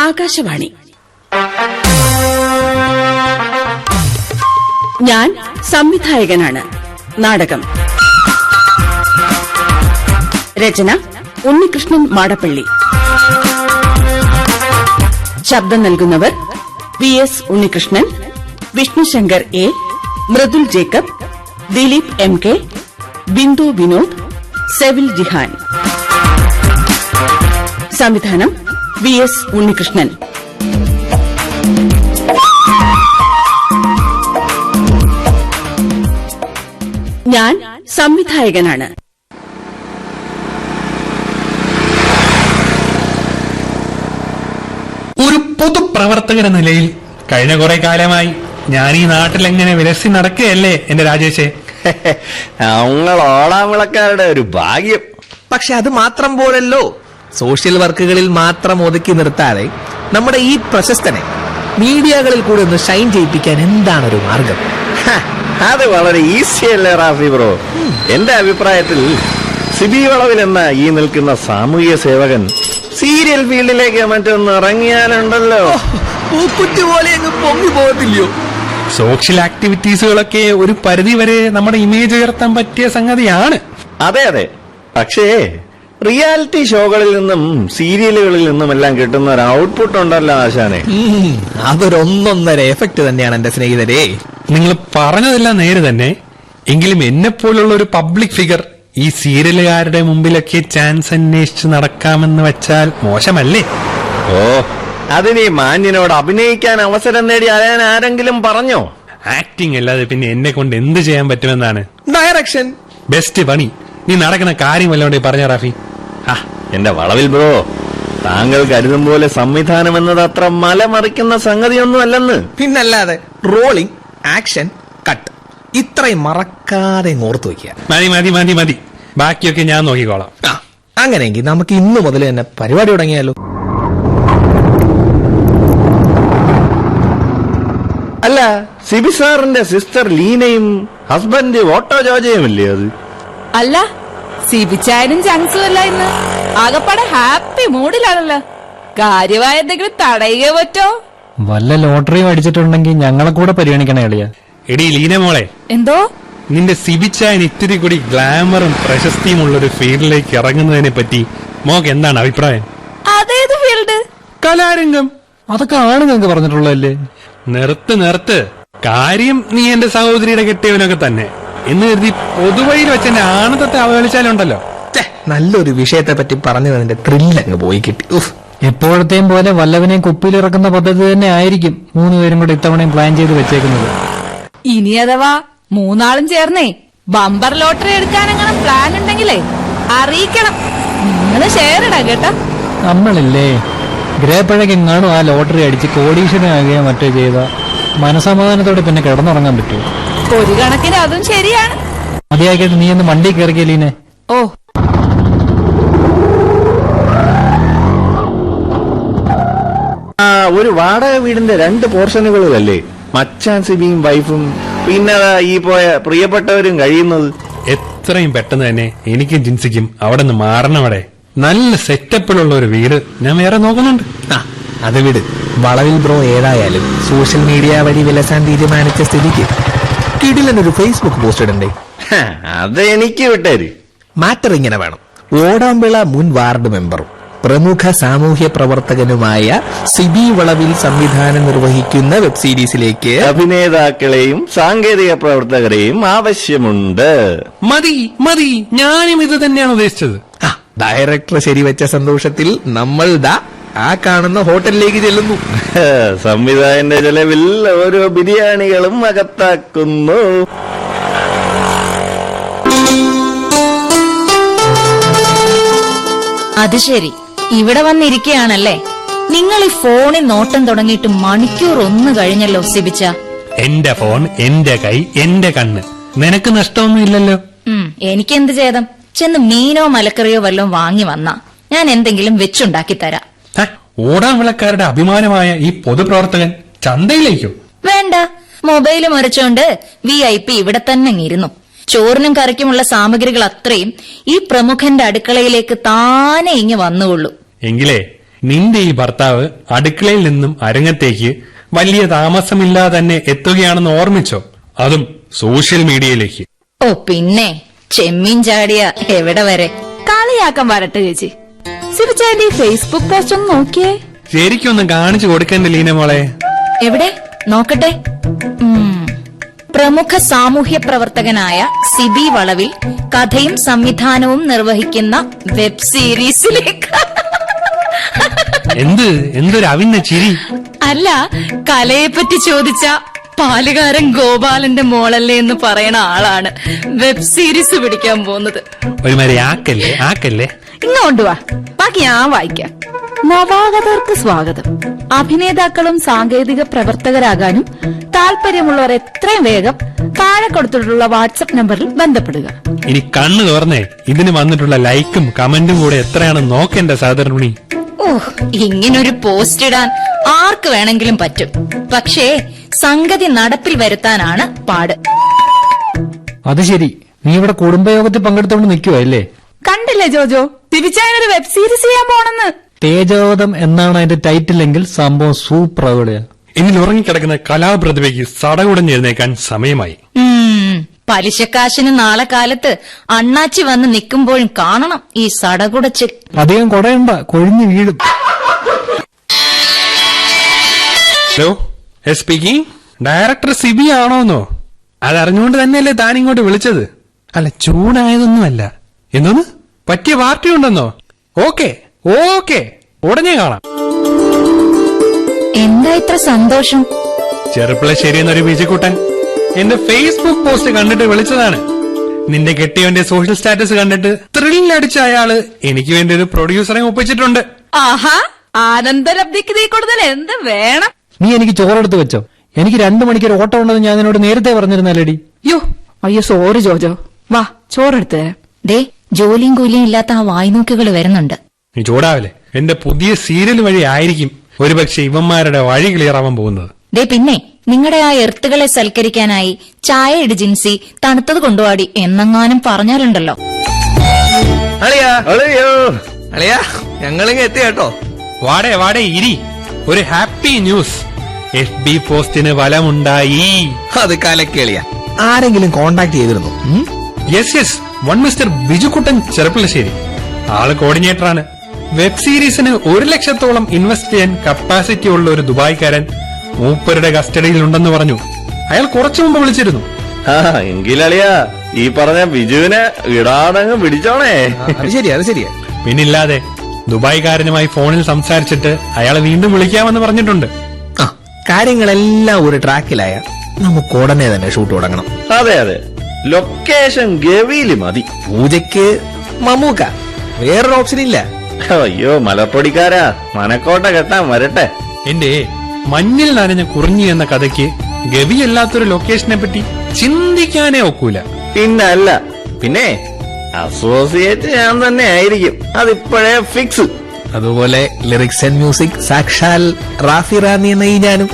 ആകാശവാണി. ഞാൻ സംവിധായകനാണ്. നാടകം. രചന ഉണ്ണികൃഷ്ണൻ മാടപ്പള്ളി. ശബ്ദം നൽകുന്നവർ V S Unnikrishnan Vishnushankar A Mridul Jacob Dileep M K Bindu Vinod Sevil Jihan. സംവിധാനം വി എസ് ഉണ്ണികൃഷ്ണൻ. ഞാൻ സംവിധായകനാണ്. ഒരു പൊതുപ്രവർത്തകൻ എന്ന നിലയിൽ കഴിഞ്ഞ കുറെ കാലമായി ഞാൻ ഈ നാട്ടിൽ എങ്ങനെ വിലസി നടക്കുകയല്ലേ എന്റെ രാജേഷേ? ഞങ്ങൾ ഓളാമിളക്കാരുടെ ഒരു ഭാഗ്യം. പക്ഷെ അത് മാത്രം പോലല്ലോ. സോഷ്യൽ വർക്കുകളിൽ മാത്രം ഒതുക്കി നിർത്താതെ നമ്മുടെ ഈ പ്രശസ്തനെ മീഡിയകളിൽ കൂടെ ഒന്ന് ഷൈൻ ചെയ്യിപ്പിക്കാൻ എന്താണ് ഒരു മാർഗം? ഹ, അത് വളരെ ഈസി അല്ലേ റാഫി ബ്രോ? എന്റെ അഭിപ്രായത്തിൽ സിബി വളവിൽ എന്ന ഈ നിൽക്കുന്ന സാമൂഹ്യ സേവകൻ സീരിയൽ ഫീൽഡിലേക്ക് മറ്റൊന്ന് ഇറങ്ങിയാലുണ്ടല്ലോ. പൂക്കുറ്റി പോലെ അങ്ങ് പൊങ്ങി പോകത്തില്ലയോ? സോഷ്യൽ ആക്ടിവിറ്റീസുകളൊക്കെ ഒരു പരിധി വരെ നമ്മുടെ ഇമേജ് ഉയർത്താൻ പറ്റിയ സംഗതിയാണ്. അതെ അതെ. പക്ഷേ റിയാലിറ്റി ഷോകളിൽ നിന്നും സീരിയലുകളിൽ നിന്നും എല്ലാം കിട്ടുന്ന ഒരു ഔട്ട്പുട്ട് ഉണ്ടല്ലോ ആശാനെ. അതൊരൊന്നൊന്നര അതൊരു എഫക്ട് തന്നെയാണ് എന്റെ സ്നേഹിതരെ. നിങ്ങൾ പറഞ്ഞതെല്ലാം നേരെ തന്നെ. എങ്കിലും എന്നെ പോലുള്ള ഒരു പബ്ലിക് ഫിഗർ ഈ സീരിയലുകാരുടെ മുമ്പിലൊക്കെ ചാൻസ് അന്വേഷിച്ച് നടക്കാമെന്ന് വെച്ചാൽ മോശമല്ലേ? ഓ അതിന് ഈ മാന്യനോട് അഭിനയിക്കാൻ അവസരം നേടി അറിയാൻ ആരെങ്കിലും പറഞ്ഞോ? ആക്ടിംഗ് അല്ലാതെ പിന്നെ എന്നെ കൊണ്ട് എന്ത് ചെയ്യാൻ പറ്റുമെന്നാണ്? ഡയറക്ഷൻ ബെസ്റ്റ് പണി. നീ നടക്കുന്ന കാര്യം വല്ലോണ്ടേ പറഞ്ഞ റാഫി. എന്റെ വളവിൽ ബ്രോ താങ്കൾ കരുതും പോലെ സംവിധാനം എന്നത് അത്ര മലമറിക്കുന്ന സംഗതിയൊന്നും അല്ലെന്ന് പിന്നല്ലാതെ റോളിംഗ് ആക്ഷൻ കട്ട് ഇത്രയും മറക്കാതെ ഓർത്തു വയ്ക്കുക മതി മതി മതി മതി. ബാക്കിയൊക്കെ ഞാൻ നോക്കിക്കോളാം. ആ, അങ്ങനെയെങ്കിൽ നമുക്ക് ഇന്ന് മുതൽ തന്നെ പരിപാടി തുടങ്ങിയാലോ? അല്ല സിബി സാറിന്റെ സിസ്റ്റർ ലീനയും ഹസ്ബൻഡ് ഓട്ടോ ജോജയും ഇല്ലേ അത്? അല്ല സിബിച്ചായനും ചങ്സും അല്ല ഇന്ന്. ആകപ്പാടെ ഹാപ്പി മൂഡിലാണല്ലോ. കാര്യമായ എന്തെങ്കിലും തടയുക പറ്റോ? വല്ല ലോട്ടറിയും അടിച്ചിട്ടുണ്ടെങ്കിൽ ഞങ്ങളെ കൂടെ പരിഗണിക്കണേ എളിയ എടി ലീന മോളെ. എന്തോ? നിന്റെ സിബിച്ചായൻ ഇത്തിരി കൂടി ഗ്ലാമറും പ്രശസ്തിയും ഉള്ള ഒരു ഫീൽഡിലേക്ക് ഇറങ്ങുന്നതിനെ പറ്റി മോക്ക് എന്താണ് അഭിപ്രായം? അതേത് ഫീൽഡ്? കലാരംഗം. അതൊക്കെ ആണ് ഞങ്ങൾക്ക് പറഞ്ഞിട്ടുള്ളതല്ലേ? നിർത്ത് നിർത്ത്. കാര്യം നീ എന്റെ സഹോദരിയുടെ കെട്ടിയവനൊക്കെ തന്നെ. എന്ന് കരുതി പൊതുവഴിയിൽ വെച്ച് എന്റെ ആനന്ദത്തെ അവഹേളിച്ചാലുണ്ടല്ലോ. ഛെ, നല്ലൊരു വിഷയത്തെ പറ്റി പറഞ്ഞു തന്നെ ത്രില്ലങ്ങ് പോയി കിട്ടി. ഉഫ്. എപ്പോഴത്തെയും പോലെ വല്ലവനെയും കുപ്പിയിലിറക്കുന്ന പദ്ധതി തന്നെ ആയിരിക്കും മൂന്ന് പേരും കൂടെ ഇത്തവണയും പ്ലാൻ ചെയ്ത് വെച്ചേക്കുന്നത്. ഇനി അഥവാ മൂന്നാളും ചേർന്നേ ബമ്പർ ലോട്ടറി എടുക്കാനങ്ങനെ പ്ലാൻ ഉണ്ടെങ്കിലേ അറിയിക്കണം. നിങ്ങൾ ഷെയർ ഇടാ കേട്ടോ. നമ്മളില്ലേ? ഗ്രഹപ്പഴക്കെങ്ങാണും ആ ലോട്ടറി അടിച്ച് കോടീശ്വരനാകുകയോ മറ്റോ ചെയ്ത മനസമാധാനത്തോടെ പിന്നെ കിടന്നുറങ്ങാൻ പറ്റുമോ? ഒരു കണക്കിന് അതും ശരിയാണ്. മതിയാക്കിയിട്ട് നീ ഒന്ന് വണ്ടി കയറിക്കലീനെ ഓ. ആ ഒരു വാടക വീടിന്റെ രണ്ട് പോർഷനുകളല്ലേ മച്ചാൻ സിബിയും വൈഫും. പിന്നെ ഈ പോയ പ്രിയപ്പെട്ടവരും കഴിയുന്നത്. എത്രയും പെട്ടെന്ന് തന്നെ എനിക്കും ജിൻസിക്കും അവിടെ നിന്ന് മാറണം അവിടെ. നല്ല സെറ്റപ്പിലുള്ള ഒരു വീട് ഞാൻ വേറെ നോക്കുന്നുണ്ട്. ആ അത് വിട്. വളവിൽ ബ്രോ ഏതായാലും സോഷ്യൽ മീഡിയ വഴി വിലസാൻ തീരുമാനിച്ച സ്ഥിതിക്ക്. കിടിലനൊരു ഫേസ്ബുക്ക് പോസ്റ്റ് ഇടണ്ടേ? അത് എനിക്ക് വിട്ടേര്. മാറ്റർ ഇങ്ങനെ വേണം. ഓടാമ്പിള മുൻ വാർഡ് മെമ്പറും പ്രമുഖ സാമൂഹ്യ പ്രവർത്തകനുമായ സിബി വളവിൽ സംവിധാനം നിർവഹിക്കുന്ന വെബ് സീരീസിലേക്ക് അഭിനേതാക്കളെയും സാങ്കേതിക പ്രവർത്തകരെയും ആവശ്യമുണ്ട്. മതി മതി. ഞാനും ഇത് തന്നെയാണ് ഉദ്ദേശിച്ചത്. ആ, ഡയറക്ടർ ശരിവെച്ച സന്തോഷത്തിൽ നമ്മൾ ദാ ആ കാണുന്ന ഹോട്ടലിലേക്ക് ചെല്ലുന്നു. സംവിധായന്റെ സംവിധായകന്റെ ചെലവിൽ ഓരോ ബിരിയാണികളും അകത്താക്കുന്നു. അത് ശരി. ഇവിടെ വന്നിരിക്കുകയാണല്ലേ? നിങ്ങൾ ഈ ഫോണിൽ നോട്ടം തുടങ്ങിയിട്ട് മണിക്കൂർ ഒന്ന് കഴിഞ്ഞല്ലോ സിബിച്ച. എന്റെ ഫോൺ എന്റെ കൈ എന്റെ കണ്ണ്. നിനക്ക് നഷ്ടമൊന്നും ഇല്ലല്ലോ? എനിക്കെന്ത് ചെയ്തം ചെന്ന് മീനോ മലക്കറിയോ വല്ലതും വാങ്ങി വന്നാ. ഞാൻ എന്തെങ്കിലും വെച്ചുണ്ടാക്കി തരാം. ഹ, ഓടാൻ വിളക്കാരുടെ അഭിമാനമായ ഈ പൊതുപ്രവർത്തകൻ ചന്തയിലേക്കോ? വേണ്ട. മൊബൈൽ മറിച്ചോണ്ട് വി ഐ പി ഇവിടെ തന്നെ ഇരുന്നു ചോറിനും കറിക്കുമുള്ള സാമഗ്രികൾ അത്രയും ഈ പ്രമുഖന്റെ അടുക്കളയിലേക്ക് താനെ ഇങ്ങ് വന്നുകൊള്ളൂ. എങ്കിലേ നിന്റെ ഈ ഭർത്താവ് അടുക്കളയിൽ നിന്നും അരങ്ങത്തേക്ക് വലിയ താമസമില്ലാതെ തന്നെ എത്തുകയാണെന്ന് ഓർമ്മിച്ചോ? അതും സോഷ്യൽ മീഡിയയിലേക്ക്. ഓ പിന്നെ. ചെമ്മീൻ ചാടിയ എവിടെ വരെ? കളിയാക്കാൻ വരട്ടെ ചേച്ചി. സിബിച്ചാന്റെ ഫേസ്ബുക്ക് പോസ്റ്റ് ഒന്ന് നോക്കിയേ. ശരിക്കൊന്ന് കാണിച്ചു കൊടുക്കണ്ട ലീന മോളെ. എവിടെ? നോക്കട്ടെ. പ്രമുഖ സാമൂഹ്യ പ്രവർത്തകനായ സിബി വളവിൽ കഥയും സംവിധാനവും നിർവഹിക്കുന്ന വെബ് സീരീസിലേക്ക്. എന്ത്? എന്തൊരു അവിന്ന ചിരി. അല്ല കലയെപ്പറ്റി ചോദിച്ച പാലുകാരൻ ഗോപാലന്റെ മോളല്ലേ എന്ന് പറയണ ആളാണ് വെബ് സീരീസ് പിടിക്കാൻ പോകുന്നത്. ഒരുമാതിരി ആക്കല്ലേ ആക്കല്ലേ? ഇങ്ങോട്ട് വാ. ബാക്കി ഞാൻ വായിക്കാം. നവാഗതർക്ക് സ്വാഗതം. അഭിനേതാക്കളും സാങ്കേതിക പ്രവർത്തകരാകാനും താല്പര്യമുള്ളവർ എത്രയും വേഗം താഴെ കൊടുത്തിട്ടുള്ള വാട്സപ്പ് നമ്പറിൽ ബന്ധപ്പെടുക. ഇനി കണ്ണു തുറന്നേ. ഇതിന് വന്നിട്ടുള്ള ലൈക്കും കമന്റും കൂടെ എത്രയാണെന്ന് നോക്കേണ്ട സാധാരണ ഓഹ് ഇങ്ങനൊരു പോസ്റ്റ് ഇടാൻ ആർക്ക് വേണമെങ്കിലും പറ്റും. പക്ഷേ സംഗതി നടപ്പിൽ വരുത്താനാണ് പാട്. അത് ശരി. നീ ഇവിടെ കുടുംബയോഗത്തിൽ പങ്കെടുത്തോണ്ട് നിക്കുവല്ലേ അല്ലേ? കണ്ടില്ലേ ജോജോ? തിരിച്ചായൊരു വെബ് സീരീസ് ചെയ്യാൻ പോണെന്ന്. തേജോവധം എന്നാണ് അതിന്റെ ടൈറ്റിൽ എങ്കിൽ സംഭവം സൂപ്പർ അവിടെയാ. എന്നിൽ ഉറങ്ങിക്കിടക്കുന്ന കലാപ്രതിഭയ്ക്ക് സടകുടഞ്ഞെഴുന്നേക്കാൻ സമയമായി. പലിശക്കാശിന് നാളെ കാലത്ത് അണ്ണാച്ചി വന്ന് നിൽക്കുമ്പോഴും കാണണം ഈ സടകുടച്ചിൽ അധികം കൊടയണ്ട കൊഴിഞ്ഞു വീഴും. Hello S speaking director Sibi ആണോന്നോ? അതറിഞ്ഞുകൊണ്ട് തന്നെയല്ലേ താൻ ഇങ്ങോട്ട് വിളിച്ചത്? അല്ല ചൂടായതൊന്നുമല്ല. എന്തോന്ന്? പറ്റിയ പാർട്ടി ഉണ്ടെന്നോ ഓക്കെ ഓക്കെ. ഉടനെ കാണാം. എന്താ ഇത്ര സന്തോഷം? ചെറുപ്പിളശ്ശേരി എന്നൊരു ബീജക്കുട്ടൻ. എന്റെ ഫേസ്ബുക്ക് പോസ്റ്റ് കണ്ടിട്ട് വിളിച്ചതാണ്. നിന്റെ കെട്ടിയവന്റെ സോഷ്യൽ സ്റ്റാറ്റസ് കണ്ടിട്ട് ത്രില്ലടിച്ച അയാൾ എനിക്ക് വേണ്ടി ഒരു പ്രൊഡ്യൂസറെ ഒപ്പിച്ചിട്ടുണ്ട്. ആഹാ ആനന്ദരബ്ദിക്ക് നീ കൂടുതൽ എന്ത് വേണം? നീ എനിക്ക് ചോറെടുത്ത് വെച്ചോ. എനിക്ക് രണ്ടു മണിക്കൂർ ഓട്ടം ഉണ്ടെന്ന് ഞാൻ നിന്നോട് നേരത്തെ പറഞ്ഞിരുന്നല്ലേടി? യോ അയ്യോ സോറി ജോജോ. വാ ചോറെടുത്ത്. തരാം ദേ ജോലിയും കൂലിയും ഇല്ലാത്ത ആ വായ്നോക്കുകൾ വരുന്നുണ്ട്. നീ ചൂടാവല്ലേ? എന്റെ പുതിയ സീരിയൽ വഴി ആയിരിക്കും ഒരുപക്ഷെ ഇവന്മാരുടെ വഴി ക്ലിയർ ആവാൻ പോകുന്നത്. ദേ പിന്നെ നിങ്ങളുടെ ആ എർത്തുകളെ സൽക്കരിക്കാനായി ചായ ഇടിജിൻസി തണുത്തത് കൊണ്ടുപാടി എന്നെങ്ങാനും പറഞ്ഞാലുണ്ടല്ലോ. അളിയാ. അളിയോ. അളിയാ ഞങ്ങളിങ്ങ് എത്തി കേട്ടോ. വാടേ വാടേ ഇരി. ഒരു ഹാപ്പി ന്യൂസ്. എഫ് ബി പോസ്റ്റിന് ഫലമുണ്ടായി. അത് കലക്കേളിയ. ആരെങ്കിലും കോണ്ടാക്ട് ചെയ്തിരുന്നു? Yes yes. One mister Bijukuttan Cherpulassery. ആൾ കോർഡിനേറ്ററാണ്. വെബ് സീരീസിന് ഒരു ലക്ഷത്തോളം ഇൻവെസ്റ്റ് ചെയ്യാൻ കപ്പാസിറ്റി ഉള്ള ഒരു ദുബായ്ക്കാരൻ മൂപ്പരുടെ കസ്റ്റഡിയിൽ ഉണ്ടെന്ന് പറഞ്ഞു. അയാൾ കുറച്ചു മുമ്പ് വിളിച്ചിരുന്നു. ആ എങ്കിലളിയാ ഈ പറഞ്ഞ ബിജുവിനെ ഇടാടങ്ങ് പിടിച്ചോണേ. അത് ശരിയാ അത് ശരിയാ. പിന്നില്ലാതെ ദുബായ്ക്കാരനുമായി ഫോണിൽ സംസാരിച്ചിട്ട് അയാളെ വീണ്ടും വിളിക്കാമെന്ന് പറഞ്ഞിട്ടുണ്ട്. ആ കാര്യങ്ങളെല്ലാം ഒരു ട്രാക്കിലായ നമുക്ക് ഉടനെ തന്നെ ഷൂട്ട് തുടങ്ങണം. അതെ അതെ. ലൊക്കേഷൻ ഗവിയിൽ മതി. പൂജയ്ക്ക് മമ്മൂക്ക. വേറൊരു ഓപ്ഷൻ ഇല്ല. അയ്യോ മലപ്പൊടിക്കാരാ. മനക്കോട്ട കെട്ടാൻ വരട്ടെ. എന്റെ മഞ്ഞിൽ നനഞ്ഞ കുറിഞ്ഞി എന്ന കഥയ്ക്ക് ഗവിയല്ലാത്തൊരു ലൊക്കേഷനെ പറ്റി ചിന്തിക്കാനേ ഒക്കൂല. പിന്നല്ല പിന്നെ അസോസിയേറ്റ് ഞാൻ തന്നെ ആയിരിക്കും. അതിപ്പോഴേ ഫിക്സ് അതുപോലെ ലിറിക്സ് ആൻഡ് മ്യൂസിക് സാക്ഷാൽ റാഫി റാന്നി എന്ന ഈ ഞാനും.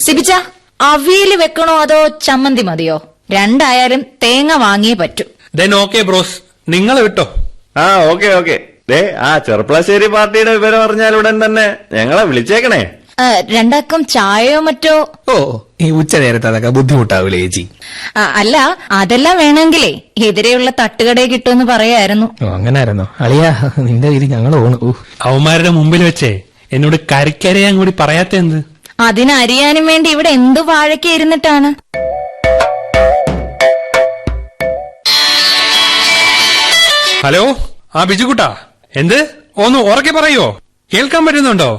സിബിച്ച അവിയൽ വെക്കണോ അതോ ചമ്മന്തി മതിയോ? രണ്ടായാലും തേങ്ങ വാങ്ങിയേ പറ്റൂ. ദെൻ ഓക്കെ ബ്രോസ് നിങ്ങൾ വിട്ടോ? ആ ഓക്കെ ഓക്കെ. ദേ ആ ചെറുപ്പളശ്ശേരി പാർട്ടിയുടെ വിവരം അറിഞ്ഞാൽ ഉടൻ തന്നെ ഞങ്ങളെ വിളിച്ചേക്കണേ. ആ, രണ്ടാക്കും ചായയോ മറ്റോ? ഓ ഈ ഉച്ച നേരത്തെ അതൊക്കെ ബുദ്ധിമുട്ടാവൂലേ ചേച്ചി. ആ, അല്ല അതെല്ലാം വേണമെങ്കിലേ. എതിരെയുള്ള തട്ടുകടയെ കിട്ടുമെന്ന് പറയായിരുന്നു. ഓ അങ്ങനായിരുന്നോ? അളിയാ നിന്റെ രീതി ഞങ്ങൾ ഓണു. അവന്മാരുടെ മുമ്പിൽ വെച്ചേ. എന്നോട് കരിക്കരയാൻ കൂടി പറയാത്ത എന്ത്? അതിനറിയാനും വേണ്ടി ഇവിടെ എന്തു വാഴയ്ക്ക് ഇരുന്നിട്ടാണ്? ഹലോ? ആ ബിജുക്കുട്ടാ. എന്ത്? ഒന്ന് ഉറക്കെ പറയോ? കേൾക്കാൻ പറ്റുന്നുണ്ടോ?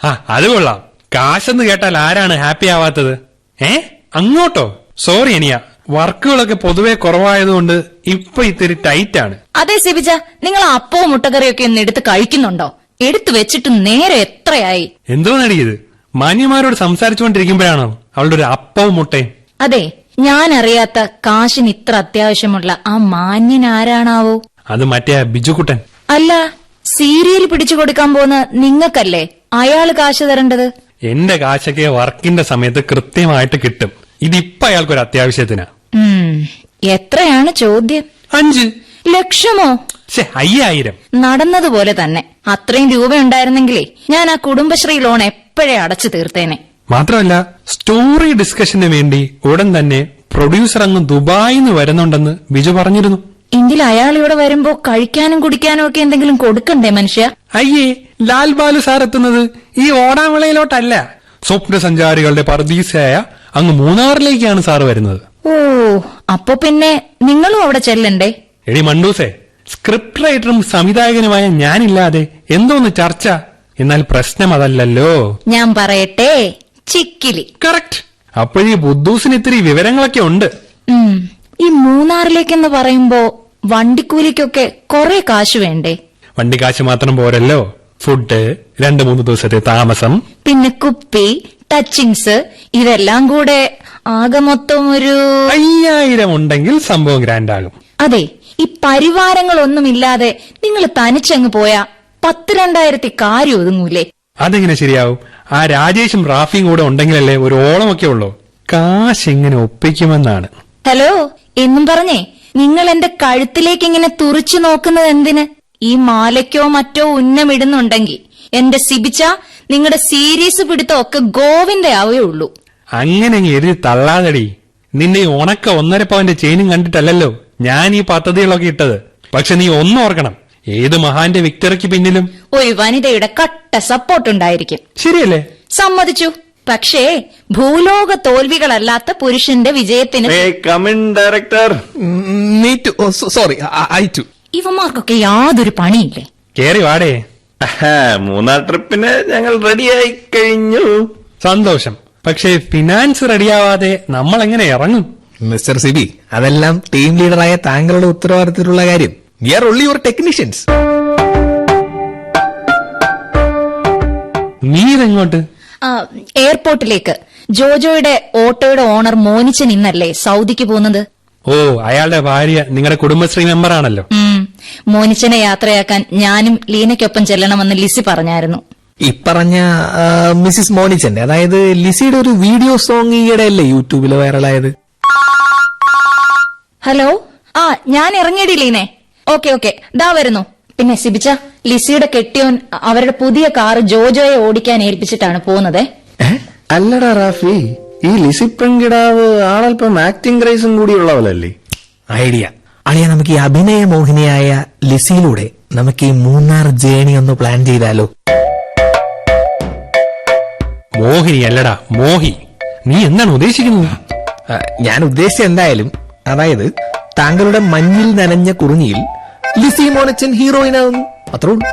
ആ അത് കൊള്ളാം. കാശെന്ന് കേട്ടാൽ ആരാണ് ഹാപ്പി ആവാത്തത്? ഏ? അങ്ങോട്ടോ? സോറി അനിയ. വർക്കുകളൊക്കെ പൊതുവെ കുറവായതുകൊണ്ട് ഇപ്പൊ ഇത്തിരി ടൈറ്റ് ആണ് അതെ സിബിജ. നിങ്ങൾ അപ്പവും മുട്ടക്കറിയൊക്കെ ഒന്ന് എടുത്ത് കഴിക്കുന്നുണ്ടോ? എടുത്തു വെച്ചിട്ട് നേരെ എത്രയായി? എന്തോ നടിയത് മാന്യമാരോട് സംസാരിച്ചുകൊണ്ടിരിക്കുമ്പോഴാണോ അവളുടെ ഒരു അപ്പവും മുട്ടേ അതെ ഞാൻ അറിയാത്ത കാശിന് ഇത്ര അത്യാവശ്യമുള്ള ആ മാന്യൻ ആരാണാവോ? അത് മറ്റേ ആ ബിജുക്കുട്ടൻ. അല്ല സീരിയൽ പിടിച്ചു കൊടുക്കാൻ പോകുന്ന നിങ്ങൾക്കല്ലേ അയാൾ കാശ് തരേണ്ടത്? എന്റെ കാശൊക്കെ വർക്കിന്റെ സമയത്ത് കൃത്യമായിട്ട് കിട്ടും. ഇതിപ്പോ അയാൾക്കൊരു അത്യാവശ്യത്തിനാ. ഉം, എത്രയാണ് ചോദ്യം? അഞ്ച്. ലക്ഷമോ? ശേ അയ്യായിരം. നടന്നതുപോലെ തന്നെ. അത്രയും രൂപ ഉണ്ടായിരുന്നെങ്കിലേ ഞാൻ ആ കുടുംബശ്രീ ലോൺ എപ്പോഴേ അടച്ചു തീർത്തേനെ? മാത്രമല്ല സ്റ്റോറി ഡിസ്കഷന് വേണ്ടി ഉടൻ തന്നെ പ്രൊഡ്യൂസർ അങ്ങ് ദുബായിന്ന് വരുന്നുണ്ടെന്ന് ബിജു പറഞ്ഞിരുന്നു. എങ്കിൽ അയാൾ ഇവിടെ വരുമ്പോ കഴിക്കാനും കുടിക്കാനും ഒക്കെ എന്തെങ്കിലും കൊടുക്കണ്ടേ മനുഷ്യ? അയ്യേ ലാൽ ബാലു സാർ എത്തുന്നത് ഈ ഓടാമളയിലോട്ടല്ല സ്വപ്ന സഞ്ചാരികളുടെ പർദീസയായ അങ്ങ് മൂന്നാറിലേക്കാണ് സാർ വരുന്നത്. ഓ അപ്പൊ പിന്നെ നിങ്ങളും അവിടെ ചെല്ലണ്ടേ? എടി മണ്ടൂസേ സ്ക്രിപ്റ്റ് റൈറ്ററും സംവിധായകനുമായ ഞാനില്ലാതെ എന്തോന്ന് ചർച്ച? എന്നാൽ പ്രശ്നം അതല്ലല്ലോ ഞാൻ പറയട്ടെ ചിക്കിലി. കറക്റ്റ് അപ്പോഴീ ബുദ്ധൂസിന് ഇത്തിരി വിവരങ്ങളൊക്കെ ഉണ്ട്. ഉം. ഈ മൂന്നാറിലേക്കെന്ന് പറയുമ്പോ വണ്ടിക്കൂലിക്കൊക്കെ കൊറേ കാശ് വേണ്ടേ? വണ്ടി കാശ് മാത്രം പോരല്ലോ. ഫുഡ് രണ്ടു മൂന്ന് ദിവസത്തെ താമസം. പിന്നെ കുപ്പി ടച്ചിങ്സ് ഇതെല്ലാം കൂടെ ആകെ മൊത്തം ഒരു അയ്യായിരം ഉണ്ടെങ്കിൽ സംഭവം ഗ്രാൻഡ് ആകും. അതെ ഈ പരിവാരങ്ങളൊന്നുമില്ലാതെ നിങ്ങൾ തനിച്ചങ്ങ് പോയാ പത്ത് രണ്ടായിരത്തി കാര്യം ഒതുങ്ങൂലേ? അതെങ്ങനെ ശരിയാവും? ആ രാജേഷും റാഫിയും കൂടെ ഉണ്ടെങ്കിലല്ലേ ഒരു ഓളമൊക്കെ ഉള്ളൂ. കാശ് എങ്ങനെ ഒപ്പിക്കുമെന്നാണ്. ഹലോ എന്നും പറഞ്ഞേ നിങ്ങൾ എന്റെ കഴുത്തിലേക്ക് ഇങ്ങനെ തുറിച്ചു നോക്കുന്നത് എന്തിന്? ഈ മാലയ്ക്കോ മറ്റോ ഉന്നമിടുന്നുണ്ടെങ്കിൽ എന്റെ സിബിച്ച നിങ്ങളുടെ സീരീസ് പിടുത്തം ഒക്കെ ഗോവിന്റെ ആവേ ഉള്ളൂ. അങ്ങനെ അങ്ങ് എഴുതി തള്ളാതടി. നിന്നെ ഈ ഉണക്ക ഒന്നര പവന്റെ ചെയിനും കണ്ടിട്ടല്ലല്ലോ ഞാൻ ഈ പദ്ധതികളൊക്കെ ഇട്ടത്. പക്ഷെ നീ ഒന്നോർക്കണം ഏത് മഹാന്റെ വിക്ടറിക്ക് പിന്നിലും? ഒരു വനിതയുടെ കട്ട സപ്പോർട്ട് ഉണ്ടായിരിക്കും ശരിയല്ലേ? സമ്മതിച്ചു. പക്ഷേ ഭൂലോക തോൽവികളല്ലാത്ത പുരുഷന്റെ വിജയത്തിന് ഡയറക്ടർ സോറി ഐ ടു ഇവന്മാർക്കൊക്കെ യാതൊരു പണിയില്ലേ? കേറി വാടേ. മൂന്നാർ ട്രിപ്പിന് ഞങ്ങൾ റെഡിയായി കഴിഞ്ഞു. സന്തോഷം. പക്ഷേ ഫിനാൻസ് റെഡിയാവാതെ നമ്മൾ എങ്ങനെ ഇറങ്ങും? മിസ്റ്റർ സിബി അതെല്ലാം ടീം ലീഡറായ താങ്കളുടെ ഉത്തരവാദിത്തത്തിലുള്ള കാര്യം. We are only your technicians നീ ഇതെങ്ങോട്ട്? എയർപോർട്ടിലേക്ക് ജോജോയുടെ ഓട്ടോയുടെ ഓണർ മോനിച്ചൻ ഇന്നല്ലേ സൗദിക്ക് പോകുന്നത്? ഓ അയാളുടെ ഭാര്യ നിങ്ങളുടെ കുടുംബശ്രീ മെമ്പർ ആണല്ലോ. മോനിച്ചനെ യാത്രയാക്കാൻ ഞാനും ലീനയ്ക്കൊപ്പം ചെല്ലണമെന്ന് ലിസി പറഞ്ഞായിരുന്നു. ഇപ്പറഞ്ഞ മിസ്സിസ് മോനിച്ചന്റെ അതായത് ലിസിയുടെ ഒരു വീഡിയോ സോങ് ഈയിടെ അല്ലേ യൂട്യൂബിൽ വൈറലായത് ഹലോ? ആ ഞാൻ ഇറങ്ങിയടി ലീനെ. Okay okay. ദാ വരുന്നു. പിന്നെ സിബിച്ച ലിസിയുടെ കെട്ടിയോൻ അവരുടെ പുതിയ കാർ ജോജോയെ ഓടിക്കാൻ ഏൽപ്പിച്ചിട്ടാണ് പോകുന്നത്. അല്ലടാ റാഫി ഈ ലിസി പെൺകിടാവ് ആളല്പം ആക്ടിംഗ് ക്രൈസും കൂടിയുള്ളവളല്ലേ? ഐഡിയ. അളിയ നമുക്ക് ഈ അഭിനയ മോഹിനിയായ ലിസിയിലൂടെ നമുക്ക് ഈ മൂന്നാർ ജേണി ഒന്ന് പ്ലാൻ ചെയ്താലോ? മോഹിനി അല്ലടാ മോഹി. നീ എന്താണ് ഉദ്ദേശിക്കുന്നത്? ഞാൻ ഉദ്ദേശിച്ച എന്തായാലും അതായത് താങ്കളുടെ മഞ്ഞിൽ നനഞ്ഞ കുറുങ്ങിയിൽ ലിസി മോനച്ചൻ ഹീറോയിനാവുന്നു അത്രേ ഉള്ളൂ.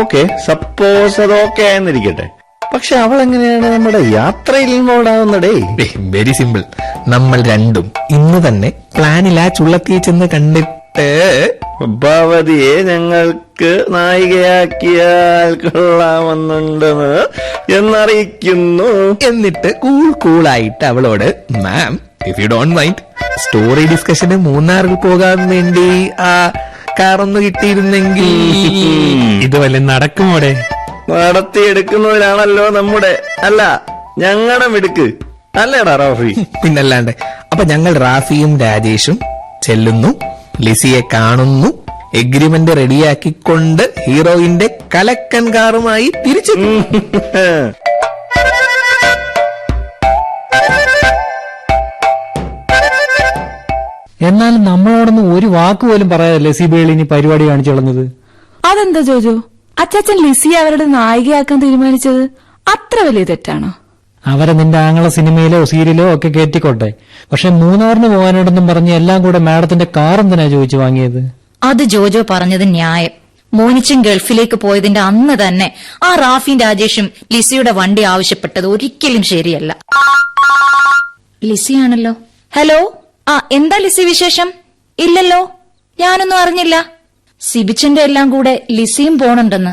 ഓക്കെ. സപ്പോസ് അത് ഓക്കെ ആയെന്നിരിക്കട്ടെ പക്ഷെ അവൾ എങ്ങനെയാണ് നമ്മുടെ യാത്രയിൽ ഇൻവോൾവ് ആവുന്നടേ വെരി സിമ്പിൾ നമ്മൾ രണ്ടും ഇന്ന് തന്നെ പ്ലാനിൽ ആ ചുള്ളത്തിയെ ചെന്ന് കണ്ടിട്ട് ഭവതിയെ ഞങ്ങൾക്ക് നായികയാക്കിയാൽ കൊള്ളാമെന്നുണ്ടെന്ന് എന്നറിയിക്കുന്നു. എന്നിട്ട് കൂൾ കൂളായിട്ട് അവളോട് ma'am if you don't mind story ഡിസ്കഷന് മൂന്നാറിൽ പോകാൻ വേണ്ടി ആ കാറൊന്ന് കിട്ടിയിരുന്നെങ്കിൽ. ഇത് വല്ല നടക്കുമോടെ എടുക്കുന്നവരാണല്ലോ നമ്മുടെ. അല്ല ഞങ്ങളുടെ മിടുക്ക്. അല്ലേടാ റാഫി? പിന്നല്ലാണ്ട് അപ്പൊ ഞങ്ങൾ റാഫിയും രാജേഷും ചെല്ലുന്നു. ലിസിയെ കാണുന്നു. എഗ്രിമെന്റ് റെഡിയാക്കിക്കൊണ്ട് ഹീറോയിന്റെ കലക്കൻ കാറുമായി തിരിച്ചു എന്നാലും നമ്മളോടൊന്നും ഒരു വാക്ക് പോലും പറയാതല്ലേ സിബിഐ ഇനി പരിപാടി കാണിച്ചു കളഞ്ഞത് അതെന്താ ജോജോ? അച്ചാച്ചൻ ലിസി അവരുടെ നായികയാക്കാൻ തീരുമാനിച്ചത് അത്ര വലിയ തെറ്റാണോ? അവരെ നിന്റെ ആങ്ങളെ സിനിമയിലോ സീരിയലോ ഒക്കെ കയറ്റിക്കോട്ടെ പക്ഷെ മൂന്നാറിന് പോകാനോടൊന്നും പറഞ്ഞ് എല്ലാം കൂടെ മാഡത്തിന്റെ കാർ എന്തിനാ ചോദിച്ചു വാങ്ങിയത്? അത് ജോജോ പറഞ്ഞത് ന്യായം. മോനിച്ചൻ ഗൾഫിലേക്ക് പോയതിന്റെ അന്ന് തന്നെ ആ റാഫിൻ രാജേഷും ലിസിയുടെ വണ്ടി ആവശ്യപ്പെട്ടത് ഒരിക്കലും ശരിയല്ല. ലിസിയാണല്ലോ. ഹലോ? ആ എന്താ ലിസി വിശേഷം? ഇല്ലല്ലോ. ഞാനൊന്നും അറിഞ്ഞില്ല. സിബിച്ചന്റെ എല്ലാം കൂടെ ലിസിയും പോണുണ്ടെന്ന്.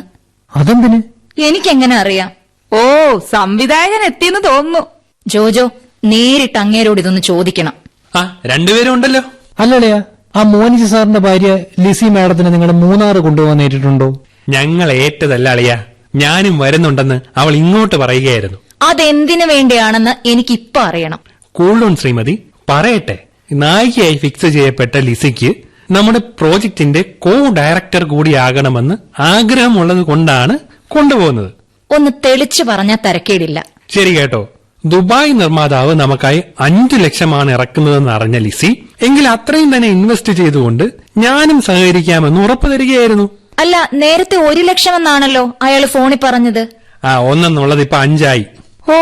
അതെന്തിന്? എനിക്കെങ്ങനെ അറിയാം? ഓ സംവിധായകൻ എത്തിയെന്ന് തോന്നുന്നു. ജോജോ നേരിട്ട് അങ്ങേരോട് ഇതൊന്ന് ചോദിക്കണം. ആ രണ്ടുപേരും ഉണ്ടല്ലോ. അല്ലടയാ ആ മോനിജി സാറിന്റെ ഭാര്യ ലിസി മാഡത്തിനെ നിങ്ങളുടെ മൂന്നാറ് കൊണ്ടുപോകാൻ നേരിട്ടുണ്ടോ ഞങ്ങൾ ഏറ്റതല്ല അളിയ. ഞാനും വരുന്നുണ്ടെന്ന് അവൾ ഇങ്ങോട്ട് പറയുകയായിരുന്നു. അതെന്തിനു വേണ്ടിയാണെന്ന് എനിക്കിപ്പോ അറിയണം. കൂളൂൺ ശ്രീമതി പറയട്ടെ. നായികയായി ഫിക്സ് ചെയ്യപ്പെട്ട ലിസിക്ക് നമ്മുടെ പ്രോജക്റ്റിന്റെ കോ ഡയറക്ടർ കൂടിയാകണമെന്ന് ആഗ്രഹമുള്ളത് കൊണ്ടാണ് കൊണ്ടുപോകുന്നത്. ഒന്ന് തെളിച്ചു പറഞ്ഞാൽ തരക്കേടില്ല. ശരി കേട്ടോ. ദുബായ് നിർമ്മാതാവ് നമുക്കായി അഞ്ചു ലക്ഷമാണ് ഇറക്കുന്നതെന്ന് അറിഞ്ഞ ലിസി എങ്കിൽ അത്രയും തന്നെ ഇൻവെസ്റ്റ് ചെയ്തുകൊണ്ട് ഞാനും സഹകരിക്കാമെന്ന് ഉറപ്പു തരികയായിരുന്നു. അല്ല നേരത്തെ ഒരു ലക്ഷം എന്നാണല്ലോ അയാൾ ഫോണിൽ പറഞ്ഞത്. ആ ഒന്നെന്നുള്ളത് ഇപ്പൊ അഞ്ചായി. ഓ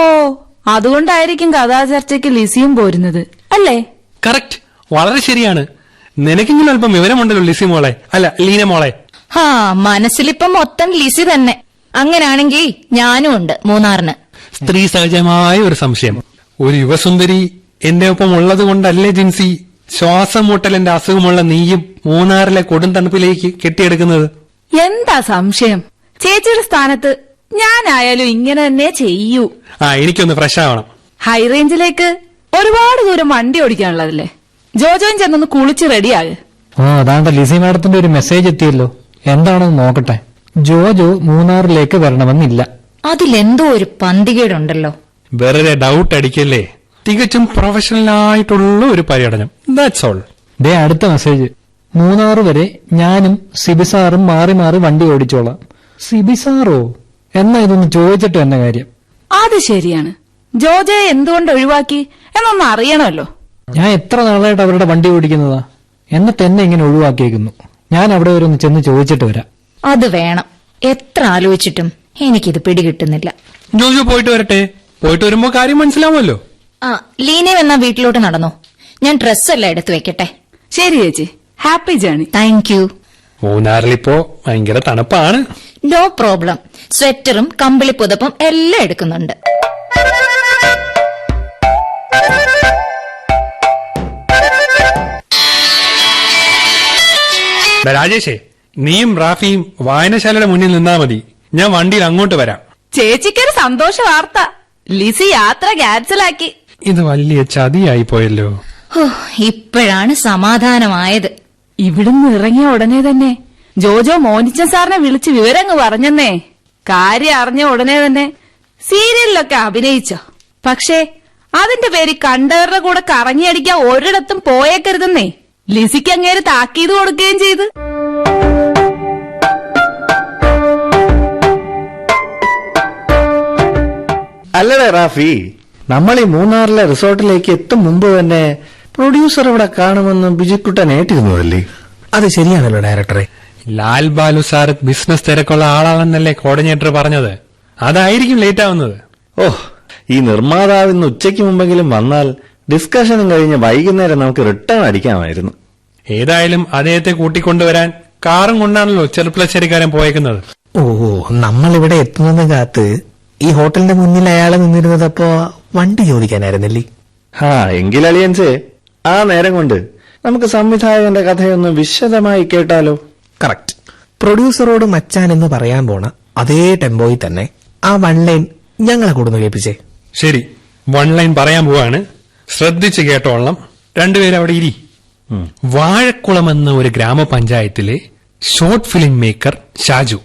അതുകൊണ്ടായിരിക്കും കഥാചർച്ചയ്ക്ക് ലിസിയും പോരുന്നത്. അല്ലേ? കറക്റ്റ് വളരെ ശരിയാണ്. നിനക്കെങ്കിലും അല്പം വിവരമുണ്ടല്ലോ ലിസി മോളെ. അല്ല ലീന മോളെ. ഹാ മനസ്സിലിപ്പം മൊത്തം ലിസി തന്നെ. അങ്ങനാണെങ്കിൽ ഞാനും ഉണ്ട് മൂന്നാറിന്. സ്ത്രീ സഹജമായ ഒരു സംശയം. ഒരു യുവസുന്ദരി എന്റെ ഒപ്പം ഉള്ളത് കൊണ്ടല്ലേ ജിൻസി? ശ്വാസം മുട്ടലിന്റെ അസുഖമുള്ള നീയും മൂന്നാറിലെ കൊടും തണുപ്പിലേക്ക് കെട്ടിയെടുക്കുന്നത്. എന്താ സംശയം? ചേച്ചിയുടെ സ്ഥാനത്ത് ഞാനായാലും ഇങ്ങനെ തന്നെ ചെയ്യൂ. ആ എനിക്കൊന്ന് ഫ്രഷ് ആവണം. ഹൈ റേഞ്ചിലേക്ക് ഒരുപാട് ദൂരം വണ്ടി ഓടിക്കാനുള്ളതല്ലേ? ജോജോയും ചെന്നൊന്ന് കുളിച്ച് റെഡിയാകെ. അതാണ്ട് ലിസി മാഡത്തിന്റെ ഒരു മെസ്സേജ് എത്തിയല്ലോ. എന്താണെന്ന് നോക്കട്ടെ. ജോജോ മൂന്നാറിലേക്ക് വരണമെന്നില്ല. അതിലെന്തോ ഒരു പന്തികേടുണ്ടല്ലോ. വെറുതെ ഡൗട്ട് അടിക്കല്ലേ? തികച്ചും പ്രൊഫഷണൽ ആയിട്ടുള്ള ഒരു പര്യടനം. ദാറ്റ്സ് ഓൾ ദേ അടുത്ത മെസ്സേജ് മൂന്നാറ് വരെ ഞാനും സിബിസാറും മാറി മാറി വണ്ടി ഓടിച്ചോളാം. സിബിസാറോ എന്നാ ഇതൊന്ന് ചോദിച്ചിട്ട് എന്ന കാര്യം. അത് ശരിയാണ്. ജോജയെ എന്തുകൊണ്ട് ഒഴിവാക്കി? എന്നൊന്ന് അറിയണമല്ലോ. ഞാൻ എത്ര നാളായിട്ട് അവരുടെ വണ്ടി ഓടിക്കുന്നതാ? എന്നിട്ട് എന്നെ ഇങ്ങനെ ഒഴിവാക്കിയേക്കുന്നു. ഞാൻ അവിടെ വരെ ഒന്ന് ചെന്ന് ചോദിച്ചിട്ട് വരാം. അത് വേണം. എത്ര ആലോചിച്ചിട്ടും എനിക്കിത് പിടികിട്ടുന്നില്ല. ജോജു പോയിട്ട് വരട്ടെ. പോയിട്ട് വരുമ്പോ കാര്യം മനസ്സിലാവുമല്ലോ. ആ ലീനയും എന്നാ വീട്ടിലോട്ട് നടന്നോ? ഞാൻ ഡ്രസ്സെല്ലാം എടുത്തു വെക്കട്ടെ. ശരി ചേച്ചി. Happy journey. താങ്ക് യു മൂന്നാറിലിപ്പോ ഭയങ്കര തണുപ്പാണ്. നോ പ്രോബ്ലം സ്വെറ്ററും കമ്പിളി പുതപ്പും എല്ലാം എടുക്കുന്നുണ്ട്. രാജേഷേ നീയും റാഫിയും വായനശാലയുടെ മുന്നിൽ നിന്നാ മതി. ഞാൻ വണ്ടിയിൽ അങ്ങോട്ട് വരാം. ചേച്ചിക്കൊരു സന്തോഷ വാർത്ത. ലിസി യാത്ര ക്യാൻസലാക്കി. ഇത് വലിയ ചതിയായി പോയല്ലോ. ഇപ്പോഴാണ് സമാധാനമായത്. ഇവിടുന്ന് ഇറങ്ങിയ ഉടനെ തന്നെ ജോജോ മോനിച്ചൻ സാറിനെ വിളിച്ച് വിവരങ്ങ് പറഞ്ഞെന്നേ. കാര്യം അറിഞ്ഞ ഉടനെ തന്നെ സീരിയലിലൊക്കെ അഭിനയിച്ചോ. പക്ഷേ അതിന്റെ പേര് കണ്ടവരുടെ കൂടെ കറങ്ങിയടിക്കാൻ ഒരിടത്തും പോയേക്കരുതെന്നേ. ലിസിക്ക് അങ്ങേര് താക്കീത് കൊടുക്കുകയും ചെയ്ത്. അല്ലടേ റാഫി നമ്മൾ ഈ മൂന്നാറിലെ റിസോർട്ടിലേക്ക് എത്തും മുമ്പ് തന്നെ പ്രൊഡ്യൂസർ ഇവിടെ കാണുമെന്ന് ബിജുക്കുട്ടൻ ഏറ്റിരുന്നതല്ലേ? അത് ശരിയാണല്ലോ ഡയറക്ടറെ. ലാൽ ബാലു സാർ ബിസിനസ് തിരക്കുള്ള ആളാണെന്നല്ലേ കോർഡിനേറ്റർ പറഞ്ഞത്. അതായിരിക്കും ലേറ്റ് ആവുന്നത്. ഓ ഈ നിർമ്മാതാവ് ഇന്ന് ഉച്ചയ്ക്ക് മുമ്പെങ്കിലും വന്നാൽ ഡിസ്കഷനും കഴിഞ്ഞ് വൈകുന്നേരം നമുക്ക് റിട്ടേൺ അടിക്കാമായിരുന്നു. ഏതായാലും അദ്ദേഹത്തെ കൂട്ടിക്കൊണ്ടുവരാൻ കാറും കൊണ്ടാണല്ലോ ചെറുപ്പളശ്ശേരിക്കാരൻ പോയേക്കുന്നത്. ഓ നമ്മൾ ഇവിടെ എത്തുന്നത് കാത്ത് ഈ ഹോട്ടലിന്റെ മുന്നിൽ അയാൾ നിന്നിരുന്നതപ്പോ വണ്ടി ചോദിക്കാനായിരുന്നല്ലേ? ഹാ എങ്കിൽ അളിയൻസേ ആ നേരം കൊണ്ട് നമുക്ക് സംവിധായകന്റെ കഥയൊന്ന് വിശദമായി കേട്ടാലോ? കറക്റ്റ്. പ്രൊഡ്യൂസറോട് മച്ചാൻ എന്ന് പറയാൻ പോണ അതേ ടെമ്പോയിൽ തന്നെ ആ വൺ ലൈൻ ഞങ്ങളെ കൂടുന്നു കേൾപ്പിച്ചേ. ശരി വൺ ലൈൻ പറയാൻ പോവാണ്. ശ്രദ്ധിച്ച് കേട്ടോളണം രണ്ടുപേരും അവിടെ ഇരി. വാഴക്കുളം എന്ന ഒരു ഗ്രാമപഞ്ചായത്തിലെ ഷോർട്ട് ഫിലിം മേക്കർ ഷാജു.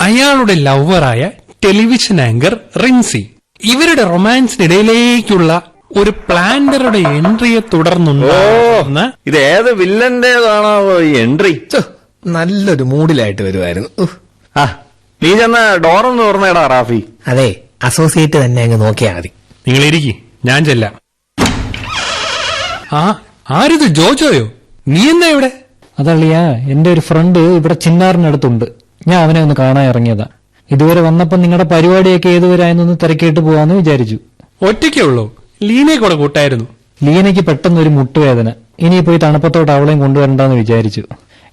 അയാളുടെ ലവറായ ടെലിവിഷൻ ആങ്കർ റിൻസി. ഇവരുടെ റൊമാൻസിനിടയിലേക്കുള്ള ഒരു പ്ലാന്ററുടെ എൻട്രിയെ തുടർന്നുണ്ടാകുന്ന ഇത് ഏത് വില്ലന്റേതാണോ ഈ എൻട്രി? നല്ലൊരു മൂഡിലായിട്ട് വരുമായിരുന്നു. ആ നീ ചെന്ന ഡോറൊന്ന് തുറന്നേടാ റാഫി. അതെ അസോസിയേറ്റ് തന്നെ അങ്ങ് നോക്കിയാൽ മതി. നിങ്ങൾ ഇരിക്കി ഞാൻ ചെല്ലാം. ആ ആരിത്? ജോജോയോ? നീ എന്നാ ഇവിടെ? അതള്ളിയാ എന്റെ ഒരു ഫ്രണ്ട് ഇവിടെ ചിന്നാറിനടുത്തുണ്ട് ഞാൻ അവനെ ഒന്ന് കാണാൻ ഇറങ്ങിയതാ. ഇതുവരെ വന്നപ്പോ നിങ്ങളുടെ പരിപാടിയൊക്കെ ഏതുവരായെന്നൊന്ന് തിരക്കിയിട്ട് പോവാന്ന് വിചാരിച്ചു. ഒറ്റയ്ക്കേ ഉള്ളൂ. ലീനയെ കൂടെ കൂട്ടായിരുന്നു. ലീനയ്ക്ക് പെട്ടെന്ന് ഒരു മുട്ടുവേദന. ഇനി പോയി തണുപ്പത്തോട്ട് അവളെയും കൊണ്ടുവരണ്ടെന്ന് വിചാരിച്ചു.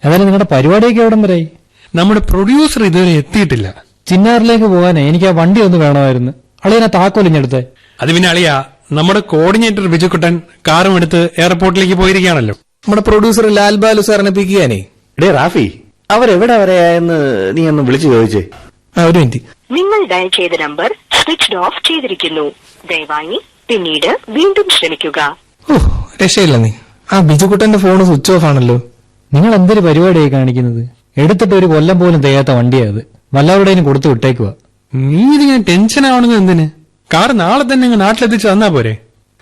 ഏതായാലും നിങ്ങളുടെ പരിപാടിയൊക്കെ എവിടം വരായി നമ്മുടെ പ്രൊഡ്യൂസർ ഇതുവരെ എത്തിയിട്ടില്ല. ചിന്നാറിലേക്ക് പോകാനേ എനിക്ക് ആ വണ്ടി ഒന്ന് വേണമായിരുന്നു. അളിയനെ താക്കോലിഞ്ഞെടുത്തേ. അത് പിന്നെ അളിയാ നമ്മുടെ കോർഡിനേറ്റർ ബിജുക്കുട്ടൻ കാറും എടുത്ത് എയർപോർട്ടിലേക്ക് പോയിരിക്കുകയാണല്ലോ. നമ്മുടെ പ്രൊഡ്യൂസർ ലാൽ ബാലു സാറിനെ പിക്കുകയാണേ ഡേ റാഫി അവരെവിടെ വരെയായെന്ന് നീ ഒന്ന് വിളിച്ചു ചോദിച്ചേ. ആ ഒരു മിനിറ്റ് നിങ്ങൾ ഡയൽ ചെയ്ത നമ്പർ സ്വിച്ച് ഓഫ് ചെയ്തിരിക്കുന്നു. ദയവായി പിന്നീട് വീണ്ടും ശ്രമിക്കുക. ഓ രക്ഷയില്ല നീ. ആ ബിജുക്കുട്ടന്റെ ഫോൺ സ്വിച്ച് ഓഫ് ആണല്ലോ. നിങ്ങൾ എന്തൊരു പരിപാടിയായി കാണിക്കുന്നത്? എടുത്തിട്ട് ഒരു കൊല്ലം പോലും തികയാത്ത വണ്ടിയാ അത്. വല്ലവരുടെയും കൊടുത്തു വിട്ടേക്കുക നീ ഇതിങ്ങനെ ടെൻഷൻ ആവണെന്ന് എന്തിന്? കാർ നാളെ തന്നെ അങ്ങ് നാട്ടിലെത്തിച്ച് തന്നാ പോരെ?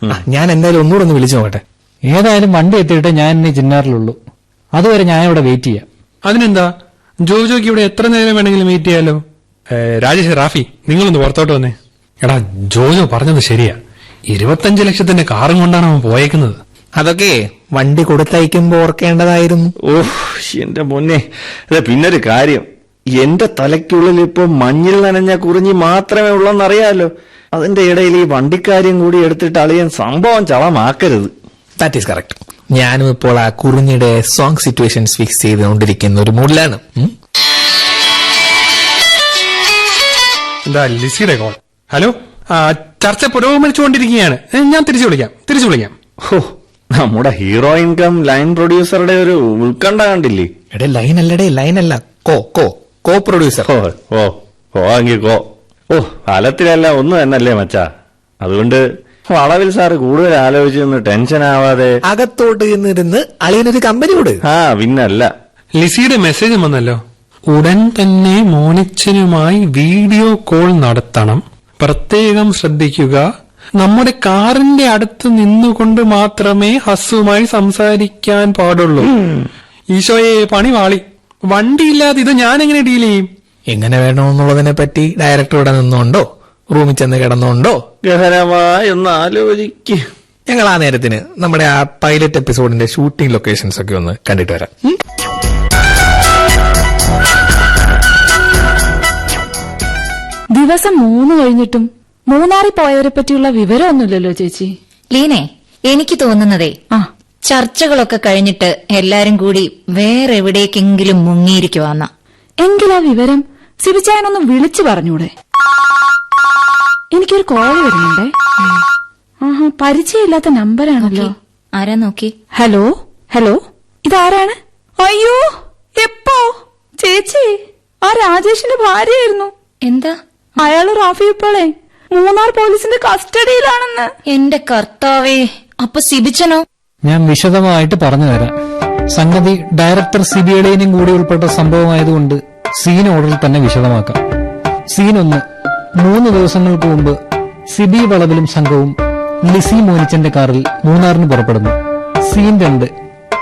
ആ, ഞാൻ എന്തായാലും ഒന്നുകൂടെ ഒന്ന് വിളിച്ചു നോക്കട്ടെ. ഏതായാലും വണ്ടി എത്തിയിട്ട് ഞാൻ ഇനി ചിന്നാറിലുള്ളൂ അതുവരെ ഞാൻ ഇവിടെ വെയിറ്റ് ചെയ്യാം. അതിനെന്താ? ജോജോക്ക് ഇവിടെ എത്ര നേരം വേണമെങ്കിലും വെയിറ്റ് ചെയ്യാലോ? ഏ, രാജേഷ് റാഫി നിങ്ങളൊന്ന് പുറത്തോട്ട് വന്നേ. എടാ ജോജോ പറഞ്ഞത് ശരിയാ. ഇരുപത്തഞ്ച് ലക്ഷത്തിന്റെ കാറും കൊണ്ടാണ് അവൻ പോയേക്കുന്നത്. അതൊക്കെ വണ്ടി കൊടുത്തയക്കുമ്പോ ഓർക്കേണ്ടതായിരുന്നു. ഓഹ് എന്റെ മുന്നേ അതെ പിന്നൊരു കാര്യം. എന്റെ തലയ്ക്കുള്ളിൽ ഇപ്പൊ മഞ്ഞിൽ നനഞ്ഞ കുറിഞ്ഞി മാത്രമേ ഉള്ളെന്നറിയാലോ. അതിന്റെ ഇടയിൽ ഈ വണ്ടിക്കാര്യം കൂടി എടുത്തിട്ട് അളിയൻ സംഭവം ചളമാക്കരുത്. ദാറ്റ് ഈസ് കറക്റ്റ് ഞാനും ഇപ്പോൾ ആ കുറിഞ്ഞിയുടെ സോങ് സിറ്റുവേഷൻസ് ഫിക്സ് ചെയ്തുകൊണ്ടിരിക്കുന്ന ഒരു മൂഡിലാണ്. എന്താ ലിസിയുടെ കോൾ ഹലോ ആ, ചർച്ച പുരോഗമിച്ചുകൊണ്ടിരിക്കുകയാണ്. ഏ, ഞാൻ തിരിച്ചു വിളിക്കാം. തിരിച്ചു വിളിക്കാം. ഹോ നമ്മുടെ ഹീറോ ഇൻകം ലൈൻ പ്രൊഡ്യൂസറുടെ ഒരു ഉത്കണ്ഠ കണ്ടില്ലേ? എടേ ലൈൻ അല്ലടേ ലൈൻ അല്ല. കോ കോ കോ പ്രൊഡ്യൂസർ ഓ ഓ ഓ എങ്കിൽ കോ. ഓ ഫലത്തിലല്ല ഒന്നും തന്നല്ലേ മച്ചാ. അതുകൊണ്ട് വളവിൽ സാറ് കൂടുതൽ ആലോചിച്ചൊന്ന് ടെൻഷൻ ആവാതെ അകത്തോട്ട് നിന്നിരുന്ന് അളിയനൊരു കമ്പനി കൂടെ ആ പിന്നല്ല. ലിസിയുടെ മെസ്സേജ് വന്നല്ലോ. ഉടൻ തന്നെ മോനിച്ചനുമായി വീഡിയോ കോൾ നടത്തണം. പ്രത്യേകം ശ്രദ്ധിക്കുക. നമ്മുടെ കാറിന്റെ അടുത്ത് നിന്നുകൊണ്ട് മാത്രമേ ഹസ്സുമായി സംസാരിക്കാൻ പാടുള്ളൂ. ഈശോയെ പണി വാളി. വണ്ടിയില്ലാതെ ഇത് ഞാൻ എങ്ങനെ ഡീൽ ചെയ്യും? എങ്ങനെ വേണമെന്നുള്ളതിനെ പറ്റി ഡയറക്ടർ ഇവിടെ നിന്നുകൊണ്ടോ റൂമിൽ ചെന്ന് കിടന്നുകൊണ്ടോ ഗഹനമായി ഒന്ന് ആലോചിക്ക്. ഞങ്ങൾ ആ നേരത്തിന് നമ്മുടെ ആ പൈലറ്റ് എപ്പിസോഡിന്റെ ഷൂട്ടിംഗ് ലൊക്കേഷൻസ് ഒക്കെ ഒന്ന് കണ്ടിട്ട് വരാം. ദിവസം മൂന്ന് കഴിഞ്ഞിട്ടും മൂന്നാറിൽ പോയവരെ പറ്റിയുള്ള വിവരമൊന്നുമില്ലല്ലോ ചേച്ചി. ലീനെ എനിക്ക് തോന്നുന്നതേ ആ. ചർച്ചകളൊക്കെ കഴിഞ്ഞിട്ട് എല്ലാരും കൂടി വേറെ എവിടേക്കെങ്കിലും മുങ്ങിയിരിക്കുവാന്ന. എങ്കിലാ വിവരം? സിബിച്ചായനൊന്ന് വിളിച്ചു പറഞ്ഞൂടെ. എനിക്കൊരു കോൾ വരുന്നുണ്ടേ. ആഹാ പരിചയമില്ലാത്ത നമ്പറാണല്ലോ ആരാ നോക്കി? ഹലോ? ഹലോ? ഇതാരാണ്? അയ്യോ എപ്പോ? ചേച്ചി ആ രാജേഷിന്റെ ഭാര്യയായിരുന്നു. എന്താ? അയാൾ റാഫി ഇപ്പോളെ മൂന്നാർ പോലീസിന്റെ കസ്റ്റഡിയിലാണെന്ന്. എന്റെ കർത്താവേ അപ്പൊ സിബിച്ചനോ? ഞാൻ വിശദമായിട്ട് പറഞ്ഞു തരാം സംഗതി ഡയറക്ടർ സിബിയുടെയും കൂടി ഉൾപ്പെട്ട സംഭവമായതുകൊണ്ട് സീൻ ഓർഡറിൽ തന്നെ വിശദമാക്കാം. സീൻ ഒന്ന് മൂന്ന് ദിവസങ്ങൾക്ക് മുമ്പ് സിബി വളവിലും സംഘവും ലിസി മോനിച്ചന്റെ കാറിൽ മൂന്നാറിന് പുറപ്പെടുന്നു. സീൻ രണ്ട്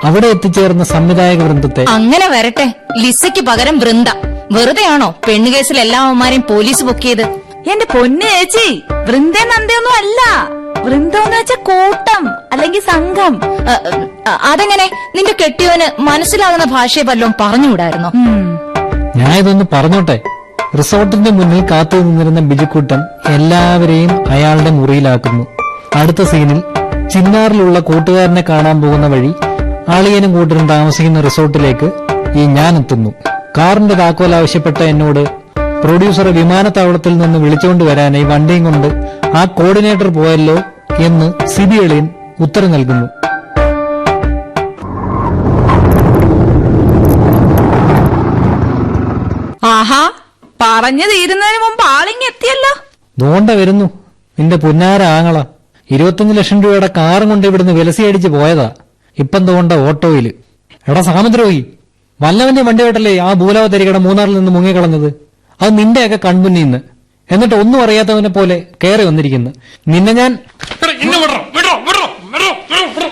അവിടെ എത്തിച്ചേർന്ന സംവിധായക വൃന്ദത്തെ അങ്ങനെ വരട്ടെ ലിസയ്ക്ക് പകരം വൃന്ദ. വെറുതെയാണോ പെണ്ണുകേസിൽ എല്ലാ അവന്മാരെയും പോലീസ് പൊക്കിയത്? എന്റെ പൊന്നു ചേച്ചി വൃന്ദ നന്ദയൊന്നും അല്ല. വൃന്ദം എന്ന് വെച്ച കൂട്ടം അല്ലെങ്കിൽ സംഘം. അതെങ്ങനെ? നിന്റെ കെട്ടിയോന് മനസ്സിലാകുന്ന ഭാഷയെ വല്ലതും പറഞ്ഞുകൂടായിരുന്നോ. ഞാൻ ഇതൊന്ന് പറഞ്ഞോട്ടെ. റിസോർട്ടിന്റെ മുന്നിൽ കാത്തു നിന്നിരുന്ന ബിജുക്കുട്ടൻ എല്ലാവരെയും അയാളുടെ മുറിയിലാക്കുന്നു. അടുത്ത സീനിൽ ചിന്നാറിലുള്ള കൂട്ടുകാരനെ കാണാൻ പോകുന്ന വഴി ആളിയനും കൂട്ടരും താമസിക്കുന്ന റിസോർട്ടിലേക്ക് ഈ ഞാൻ എത്തുന്നു കാറിന്റെ താക്കോൽ ആവശ്യപ്പെട്ട എന്നോട് പ്രൊഡ്യൂസറെ വിമാനത്താവളത്തിൽ നിന്ന് വിളിച്ചുകൊണ്ട് വരാനായി വണ്ടിയും കൊണ്ട് ആ കോർഡിനേറ്റർ പോയല്ലോ എന്ന് സിബി എളിയൻ ഉത്തരം നൽകുന്നു. ആഹാ പറഞ്ഞു തീരുന്നതിന് മുമ്പ് ആളിങ് എത്തിയല്ലോ. ദോണ്ട വരുന്നു. നിന്റെ പുന്നാര ആങ്ങള. ഇരുപത്തഞ്ച് ലക്ഷം രൂപയുടെ കാറും കൊണ്ട് ഇവിടുന്ന് വിലസിയടിച്ച് പോയതാ. ഇപ്പം തോണ്ട ഓട്ടോയിൽ. എടാ സാമുദ്രോഹി വല്ലവന്റെ വണ്ടി വേട്ടല്ലേ ആ ഭൂലവതരികട മൂന്നാറിൽ നിന്ന് മുങ്ങിക്കളഞ്ഞത്? അത് നിന്റെയൊക്കെ കൺമുന്നിൽ നിന്ന് എന്നിട്ട് ഒന്നും അറിയാത്തവനെ പോലെ കയറി വന്നിരിക്കുന്നു. നിന്നെ ഞാൻ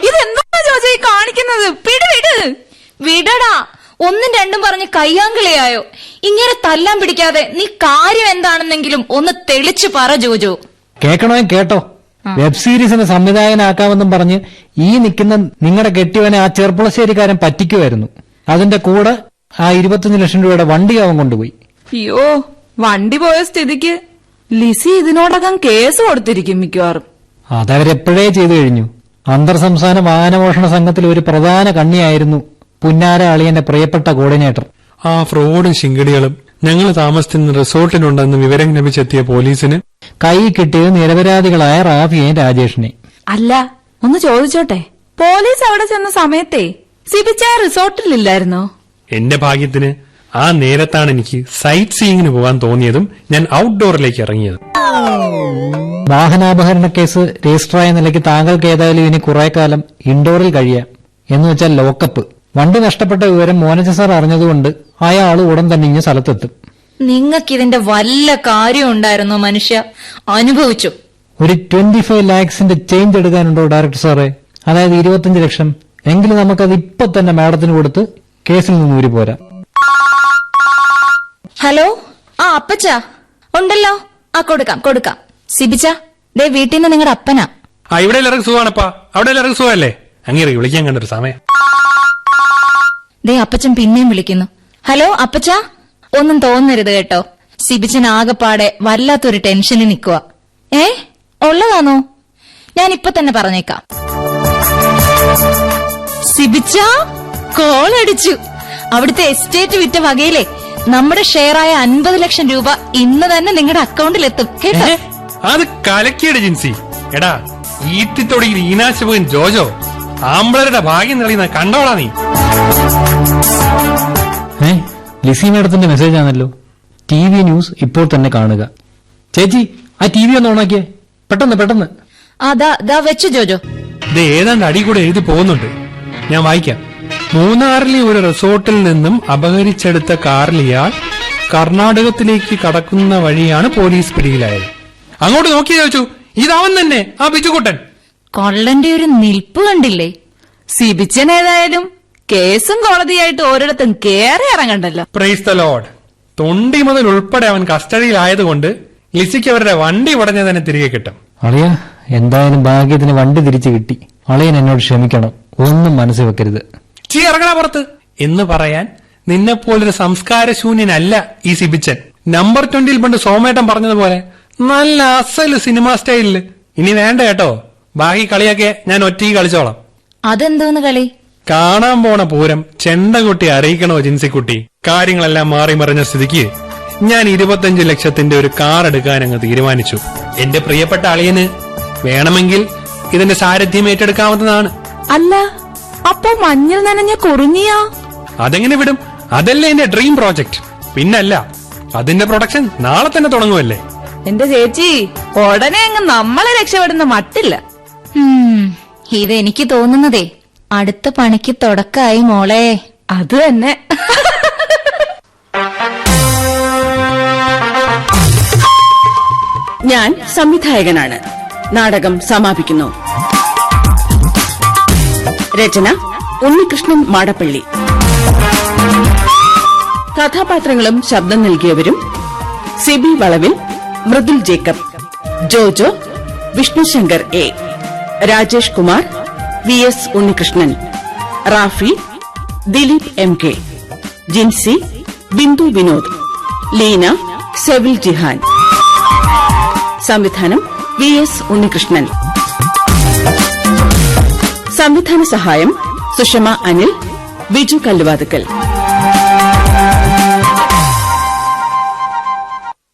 ഇതെന്താ ജോജി കാണിക്കുന്നത്? പിടി വിട്. വിടടാ. ഒന്നും രണ്ടും പറഞ്ഞ് കയ്യാങ്കളിയായോ. ഇങ്ങനെ തല്ലാൻ പിടിക്കാതെ നീ കാര്യം എന്താണെന്നെങ്കിലും ഒന്ന് തെളിച്ചു പറ ജോജോ. കേക്കണോ കേട്ടോ? വെബ് സീരീസിന് സംവിധായകനാക്കാമെന്നും പറഞ്ഞ് ഈ നിൽക്കുന്ന നിങ്ങളുടെ കെട്ടിയവനെ ആ ചെറുപ്പുളശ്ശേരിക്കാരൻ പറ്റിക്കുമായിരുന്നു അതിന്റെ കൂടെ ആ ഇരുപത്തഞ്ച് ലക്ഷം രൂപയുടെ വണ്ടി അവൻ കൊണ്ടുപോയി. അയ്യോ വണ്ടി പോയ സ്ഥിതിക്ക് ലിസി ഇതിനോടകം കേസ് കൊടുത്തിരിക്കും മിക്കവാറും. അതവരെപ്പോഴേ ചെയ്തു കഴിഞ്ഞു? അന്തർ സംസ്ഥാന വാഹനമോഷണ സംഘത്തിൽ ഒരു പ്രധാന കണ്ണിയായിരുന്നു പുന്നാര അളിയന്റെ പ്രിയപ്പെട്ട കോർഡിനേറ്റർ. ആ ഫ്രോഡും ശിങ്കിടികളും ഞങ്ങൾ താമസിക്കുന്ന റിസോർട്ടിലുണ്ടെന്ന് വിവരം ലഭിച്ചെത്തിയ പോലീസിന് കൈ കിട്ടിയത് നിരപരാധികളായ റാഫിയെയും രാജേഷിനെ. അല്ല ഒന്ന് ചോദിച്ചോട്ടെ. പോലീസ് അവിടെ ചെന്ന സമയത്തെ സിബിച്ചായ റിസോർട്ടിലില്ലായിരുന്നോ? എന്റെ ഭാഗ്യത്തിന് ആ നേരത്താണ് എനിക്ക് സൈറ്റ് സീയിങ്ങിന് പോകാൻ തോന്നിയതും ഞാൻ ഔട്ട്ഡോറിലേക്ക് ഇറങ്ങിയത്. വാഹനാപഹരണ കേസ് രജിസ്റ്ററായ നിലയ്ക്ക് താങ്കൾക്ക് ഏതായാലും ഇനി കുറെ കാലം ഇൻഡോറിൽ കഴിയാം. എന്ന് വെച്ചാൽ ലോക്കപ്പ് വണ്ടി നഷ്ടപ്പെട്ട വിവരം മോനജ സാർ അറിഞ്ഞതുകൊണ്ട് അയാൾ ഉടൻ തന്നെ ഇങ്ങ് സ്ഥലത്തെത്തും. നിങ്ങൾക്ക് ഇതിന്റെ വല്ല കാര്യം ഉണ്ടായിരുന്നോ മനുഷ്യ? അനുഭവിച്ചു. ഒരു ട്വന്റി ഫൈവ് ലാക്സിന്റെ ചേഞ്ച് എടുക്കാനുണ്ടോ ഡയറക്ടർ സാറേ അതായത് ഇരുപത്തിയഞ്ച് ലക്ഷം. എങ്കിലും നമുക്കത് ഇപ്പൊ തന്നെ മാഡത്തിന് കൊടുത്ത് കേസിൽ നിന്ന് ഊരി പോരാ. ഹലോ? ആ അപ്പച്ച. ഉണ്ടല്ലോ. ആ കൊടുക്കാം കൊടുക്കാം. സിബിച്ച ദേ വീട്ടിൽ നിന്ന് നിങ്ങളുടെ അപ്പനാ. ആ ഇവിടെ എല്ലാവർക്കും സുഖമാണപ്പാ. അവിടെ എല്ലാവർക്കും സുഖമല്ലേ? അങ്ങനെ വിളിക്കാൻ കണ്ടൊരു സമയം. ദേ അപ്പച്ചൻ പിന്നെയും വിളിക്കുന്നു. ഹലോ അപ്പച്ച? ഒന്നും തോന്നരുത് കേട്ടോ. സിബിച്ചൻ ആകെപ്പാടെ വല്ലാത്തൊരു ടെൻഷനിൽ നിൽക്കുക ഏ? ഉള്ളതാണോ? ഞാൻ ഇപ്പൊ തന്നെ പറഞ്ഞേക്കാം. സിബിച്ച കോൾ അടിച്ചു അവിടുത്തെ എസ്റ്റേറ്റ് വിറ്റ വകയിലെ നമ്മുടെ ഷെയർ ആയ അൻപത് ലക്ഷം രൂപ ഇന്ന് തന്നെ നിങ്ങളുടെ അക്കൗണ്ടിൽ എത്തും. കേട്ടോ? അത് കലക്കിയുടെ ജിൻസി. എടാ ഈത്തിത്തൊടി ഈനാശപോയൻ ജോജോ ആമ്പിളരുടെ ഭാഗ്യം തെളിയുന്ന കണ്ടോളാ നീ. ഏ? ലിസി മേഡത്തിന്റെ മെസ്സേജ് ആണല്ലോ. ടി വി ന്യൂസ് ഇപ്പോൾ തന്നെ കാണുക. ചേച്ചി ആ ടി വി ഒന്ന് ഓണാക്കിയേ പെട്ടെന്ന് പെട്ടെന്ന്. അതാ ദാ വെച്ചു ജോജോ. ഇത് ഏതാണ്ട് അടി കൂടെ എഴുതി പോകുന്നുണ്ട്. ഞാൻ വായിക്കാം. മൂന്നാറിലെ ഒരു റിസോർട്ടിൽ നിന്നും അപഹരിച്ചെടുത്ത കാറിൽ ഇയാൾ കർണാടകത്തിലേക്ക് കടക്കുന്ന വഴിയാണ് പോലീസ് പിടിയിലായത്. അങ്ങോട്ട് നോക്കി ചോദിച്ചു ഇതവൻ തന്നെ ആ ബിജുകുട്ടൻ കൊള്ളന്റെ ഒരു നിൽപ്പ് കണ്ടില്ലേ? സിബിച്ചൻ ഏതായാലും കേസും കോടതിയായിട്ട് ഓരിടത്തും കേറി ഇറങ്ങണ്ടല്ലോ. പ്രൈസ് ദ ലോഡ് തൊണ്ടി മുതൽ ഉൾപ്പെടെ അവൻ കസ്റ്റഡിയിലായതുകൊണ്ട് ലിസിക്ക് അവരുടെ വണ്ടി ഉടനെ തന്നെ തിരികെ കിട്ടും. അളിയ എന്തായാലും ഭാഗ്യത്തിന് വണ്ടി തിരിച്ചു കിട്ടി. അളിയൻ എന്നോട് ക്ഷമിക്കണം. ഒന്നും മനസ്സിൽ വെക്കരുത്. ചീ ഇറങ്ങണ പുറത്ത്. എന്ന് പറയാൻ നിന്നെപ്പോലൊരു സംസ്കാരശൂന്യനല്ല ഈ സിബിച്ചൻ. നമ്പർ ട്വന്റിയിൽ പണ്ട് സോമേട്ടൻ പറഞ്ഞതുപോലെ നല്ല അസൽ സിനിമ സ്റ്റൈലിൽ. ഇനി വേണ്ട കേട്ടോ. ബാക്കി കളിയൊക്കെ ഞാൻ ഒറ്റയ്ക്ക് കളിച്ചോളാം. അതെന്തോന്ന് കളി? കാണാൻ പോണ പൂരം ചെണ്ടകുട്ടി അറിയിക്കണോ ജിൻസിക്കുട്ടി? കാര്യങ്ങളെല്ലാം മാറി മറിഞ്ഞ സ്ഥിതിക്ക് ഞാൻ ഇരുപത്തഞ്ച് ലക്ഷത്തിന്റെ ഒരു കാർ എടുക്കാൻ അങ്ങ് തീരുമാനിച്ചു. എന്റെ പ്രിയപ്പെട്ട അളിയന് വേണമെങ്കിൽ ഇതിന്റെ സാരഥ്യം ഏറ്റെടുക്കാവുന്നതാണ്. അല്ല അപ്പൊ മഞ്ഞൾ നനഞ്ഞ കുറുങ്ങിയാ അതെങ്ങനെ വിടും? അതല്ലേ എന്റെ ഡ്രീം പ്രോജക്റ്റ് പിന്നല്ല അതിന്റെ പ്രൊഡക്ഷൻ നാളെ തന്നെ തുടങ്ങുമല്ലേ എന്റെ ചേച്ചി ഉടനെ അങ്ങ് നമ്മളെ രക്ഷപ്പെടുന്ന മട്ടില്ല. ഹും, ഇതെനിക്ക് തോന്നുന്നതേ. അടുത്ത പണിക്ക് തുടക്കായി മോളെ. അത് തന്നെ. ഞാൻ സംവിധായകനാണ്. നാടകം സമാപിക്കുന്നു. രചന ഉണ്ണികൃഷ്ണൻ മാടപ്പള്ളി. കഥാപാത്രങ്ങളും ശബ്ദം നൽകിയവരും Sibi Valavil Mridul Jacob Jojo Vishnushankar A Rajesh Kumar V S Unnikrishnan Rafi Dileep M K Jincy Bindu Vinod Leena Sevil Jihan. സംവിധാനം വി എസ് ഉണ്ണികൃഷ്ണൻ. സംവിധാന സഹായം സുഷമ അനിൽ വിജു കല്ലുവാതുക്കൽ.